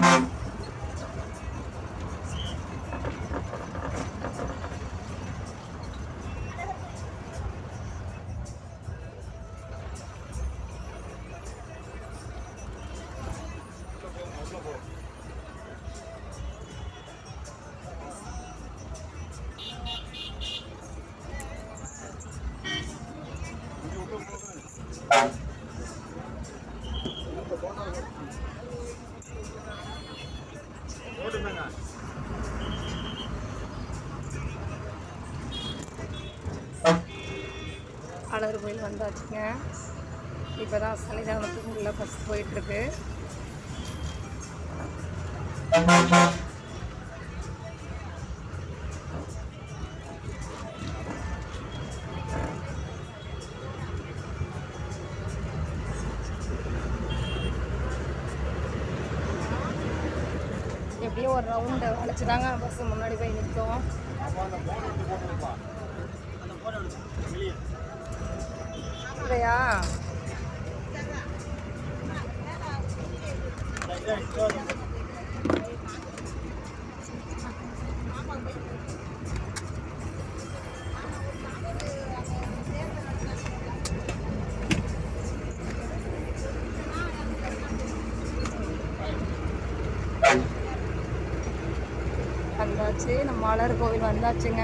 Mm-hmm. Azhagar கோயில் வந்தாச்சுங்க. இப்போ தான் சன்னிதானத்துக்கு உள்ள பஸ் போயிட்டுருக்கு. எப்படியும் ஒரு ரவுண்டு தாங்க பஸ் முன்னாடி போய் நிற்கும். இல்லையா? வந்தாச்சு. நம்ம மலர் கோவில் வந்தாச்சுங்க.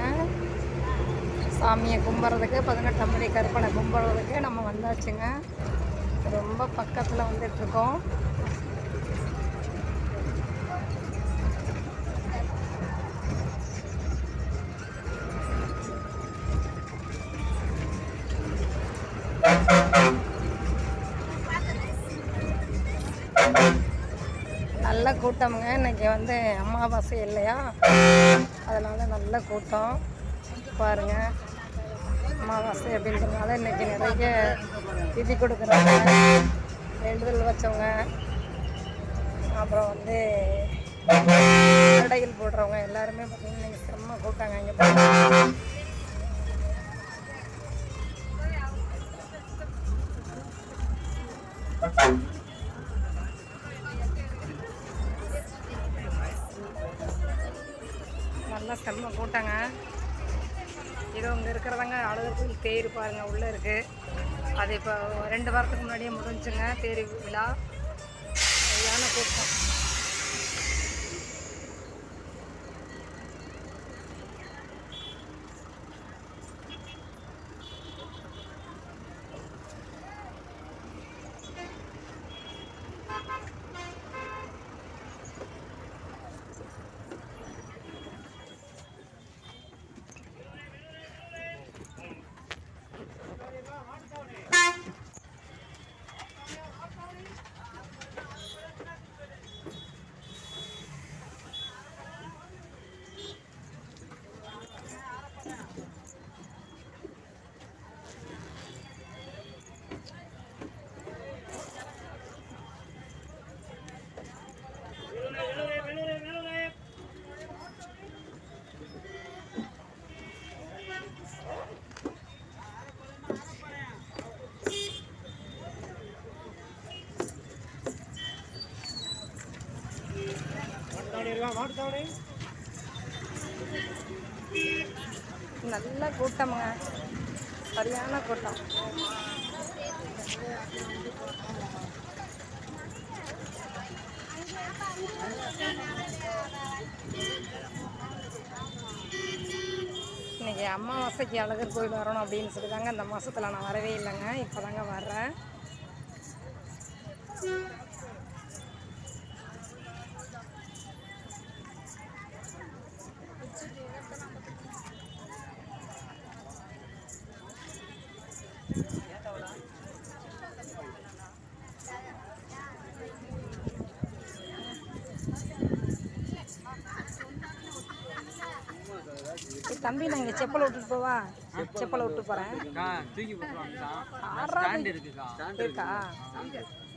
சாமியை கும்பிட்றதுக்கு பதினெட்டாம் படி கற்பனை கும்பிட்றதுக்கு நம்ம வந்தாச்சுங்க. ரொம்ப பக்கத்தில் வந்துட்டுருக்கோம் நல்ல கூட்டம்ங்க. இன்னைக்கு வந்து அமாவாசை இல்லையா? அதனால நல்ல கூட்டம். பாருங்க. அமாவாசை அப்படின்றதுனால இன்னைக்கு நிறைய திதி கொடுக்குறாங்க வேண்டுதல் வச்சவங்க அப்புறம் வந்து கடையில் போடுறவங்க எல்லாருமே பார்த்தீங்கன்னா இன்னைக்கு செம்ம கூட்டாங்க இங்கே நல்லா செம்ம கூட்டாங்க. இது இங்கே அழகர் கோயில் தேர் பாருங்கள் உள்ளே இருக்குது அது இப்போ ரெண்டு வாரத்துக்கு முன்னாடியே முடிஞ்சுங்க தேர் விழா. சரியான கூட்டம். நல்ல கூட்டமுங்க. சரியான கூட்டம். இன்னைக்கு அமாவாசைக்கு அழகர் கோயில் வரணும் அப்படின்னு சொல்லி தாங்க இந்த மாசத்துல நான் வரவே இல்லைங்க. இப்போ தாங்க வர்றேன். தம்பி நான் இங்கே செப்பலை விட்டுட்டு போவா? செப்பலை விட்டு போகிறேன் இருக்குக்கா இருக்கா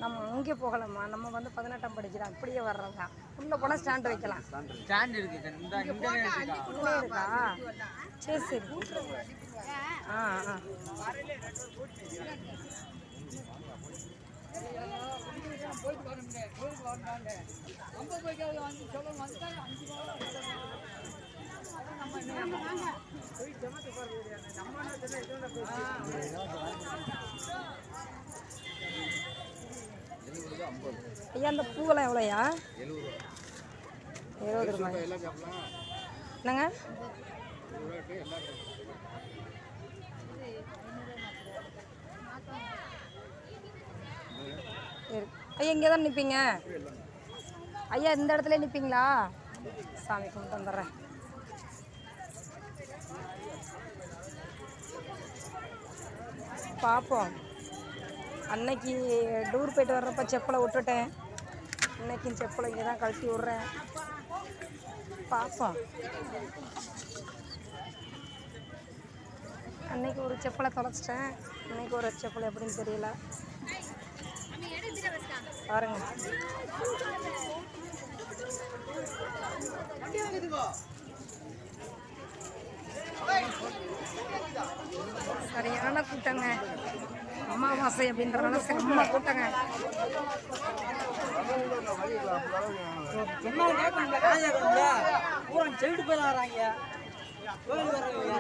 நம்ம இங்கே போகலாமா? நம்ம வந்து பதினெட்டாம் படிக்கிறோம் அப்படியே வர்றதா உள்ளே போனால் ஸ்டாண்ட் வைக்கலாம். ஸ்டாண்ட் ஆ ஆ. ஐயா அந்த பூவெல்லாம் எவ்வளோயா இருபது ரூபாய். என்னங்க சரி. ஐயா இங்கே தான் நிற்பீங்க ஐயா இந்த இடத்துல நிற்பீங்களா சாமி கும்பிட்டு வந்துடுறேன். பார்ப்போம் அன்னைக்கு டூர் போயிட்டு வர்றப்ப செப்பலை விட்டுட்டேன். இன்னைக்கும் செப்பலை இங்கே தான் கழட்டி விட்றேன். பார்ப்போம் அன்னைக்கு ஒரு செப்பலை தொலைச்சிட்டேன். இன்னைக்கு ஒரு செப்பலை எப்படின்னு தெரியல. பாருங்க. சரியான கூட்டங்க. அமாவாசை அப்படின்றதுனால செம்ம கூட்டங்க. சொன்னா கேட்கணும்ல காசு போய் வராங்க கோயில் வர்றவங்க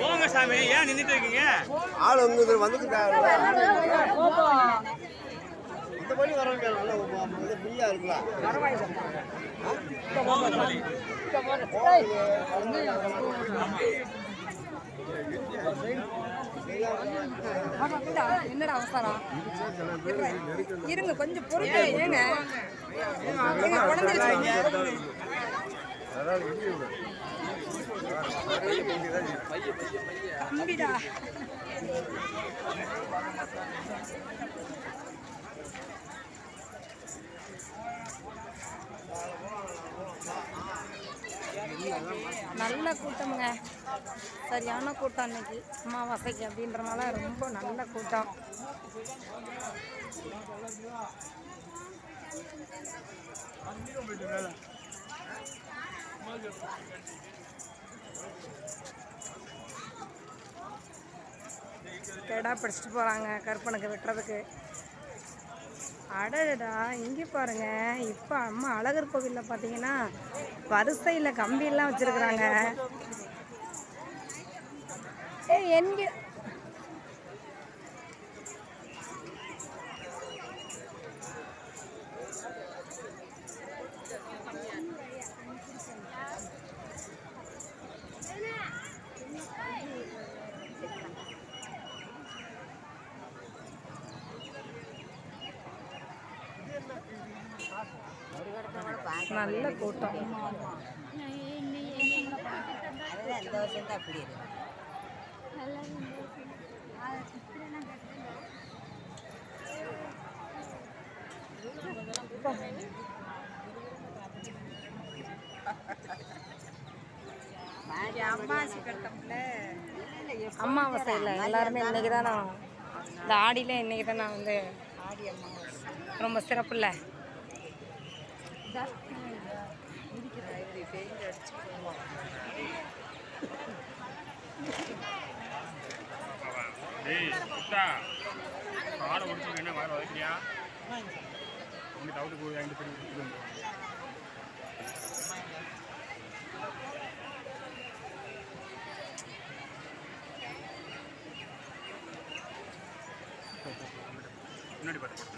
போங்க சாமி ஏன் நின்றுட்டு இருக்கீங்க? ஆள் வந்து வந்துக்கிட்டாங்க இந்த வழி வரவங்க நல்லா ஃப்ரீயாக இருக்கலாம் என்னடா அவசரம் இருங்க, கொஞ்சம் பொறுத்து ஏங்க குழந்தைங்க கம்பிடா நல்ல கூட்டமுங்க. சரியான கூட்டம் அன்னைக்கு. அமாவாசைக்கு அப்படின்றனால ரொம்ப நல்ல கூட்டம். கெடா பிடிச்சிட்டு போகிறாங்க கற்பனுக்கு வெட்டுறதுக்கு. அடடா இங்கே பாருங்க. இப்போ அம்மா அழகர் கோவிலில் பார்த்தீங்கன்னா வரிசையில் கம்பியெல்லாம் வச்சுருக்குறாங்க. ஏ என்கிற நல்ல கூட்டம். இந்த வருஷம் தான் அப்படி இருக்கு அம்மாசி இல்லை எல்லாருமே இன்னைக்கு தான் நான் இந்த ஆடியில் இன்னைக்கு தான் நான் வந்து ஆடி அமாவாசை ரொம்ப சிறப்பு இல்லை டேய் ஆடை முடிச்சு என்ன போய் முன்னாடி பார்த்து